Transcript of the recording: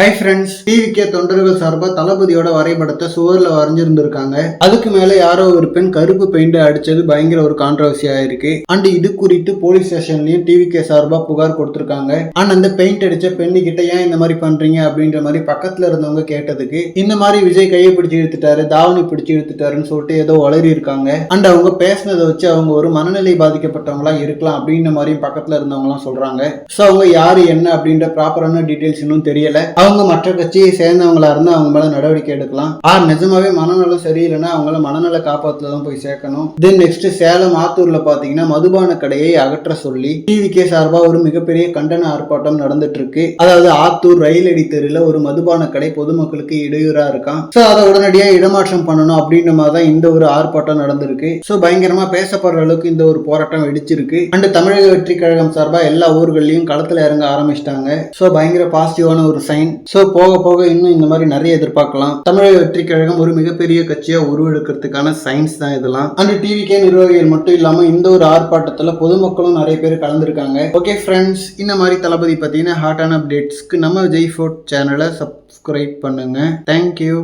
Hi friends TVK தொண்டர்கள் சார்பா தளபதியோட வரைபடத்தை சுவர்ல வரைஞ்சிருந்திருக்காங்க. அதுக்கு மேல யாரோ ஒரு பெண் கருப்பு பெயிண்ட் அடிச்சது பயங்கர ஒரு கான்ட்ரவர்சியாக ஆயிருக்கு. அண்ட் இது குறித்து போலீஸ் ஸ்டேஷன்லயும் டிவிகே சார்பா புகார் கொடுத்துருக்காங்க. அண்ட் அந்த பெயிண்ட் அடிச்ச பெண்ணுக்கிட்ட ஏன் இந்த மாதிரி பண்றீங்க அப்படின்ற மாதிரி பக்கத்துல இருந்தவங்க கேட்டதுக்கு இந்த மாதிரி விஜய் கையை பிடிச்சு இழுத்துட்டாரு தாவணி பிடிச்சு இழுத்துட்டாருன்னு சொல்லிட்டு ஏதோ வளரி இருக்காங்க. அண்ட் அவங்க பேசினதை வச்சு அவங்க ஒரு மனநிலை பாதிக்கப்பட்டவங்களா இருக்கலாம் அப்படின்ற மாதிரி பக்கத்துல இருந்தவங்களாம் சொல்றாங்க. ஸோ அவங்க யாரு என்ன அப்படின்ற ப்ராப்பரான டீடைல்ஸ் இன்னும் தெரியல. அவங்க மற்ற கட்சியை சேர்ந்தவங்களா இருந்தா அவங்க மேல நடவடிக்கை எடுக்கலாம். ஆர் நிஜமாவே மனநலம் சரியில்லைன்னா அவங்கள மனநல காப்பாத்துல தான் போய் சேர்க்கணும். தென் நெக்ஸ்ட் சேலம் ஆத்தூர்ல பாத்தீங்கன்னா மதுபான கடையை அகற்ற சொல்லி டிவிகே சார்பா ஒரு மிகப்பெரிய கண்டன ஆர்ப்பாட்டம் நடந்துட்டு இருக்கு அதாவது ஆத்தூர் ரயிலடி தெருல ஒரு மதுபான கடை பொதுமக்களுக்கு இடையூறா இருக்கான். சோ அதை உடனடியா இடமாற்றம் பண்ணணும் அப்படின்ற மாதிரி தான் இந்த ஒரு ஆர்ப்பாட்டம் நடந்திருக்கு. ஸோ பயங்கரமா பேசப்படுற அளவுக்கு இந்த ஒரு போராட்டம் வெடிச்சிருக்கு. அண்ட் தமிழக வெற்றி கழகம் சார்பா எல்லா ஊர்கள்லயும் களத்துல இறங்க ஆரம்பிச்சிட்டாங்க. ஸோ பயங்கர பாசிட்டிவான ஒரு சைன் ஸோ போக போக இன்னும் இந்த மாதிரி நிறைய எதிர்பார்க்கலாம். தமிழக வெற்றி கழகம் ஒரு மிகப்பெரிய கட்சியா உருவெடுக்கிறதுக்கான சயின்ஸ் தான் இதெல்லாம். அந்த டிவிகே நிர்வாகிகள் மட்டும் இல்லாம இந்த ஒரு ஆர்ப்பாட்டத்துல பொதுமக்களும் நிறைய பேர் கலந்துருக்காங்க. ஓகே ஃப்ரெண்ட்ஸ் இந்த மாதிரி தளபதி பார்த்தீங்கன்னா ஹாட்டான அப்டேட்ஸ்க்கு நம்ம ஜெய் ஃபோர்ட் சேனலை சப்ஸ்கிரைப் பண்ணுங்க. Thank you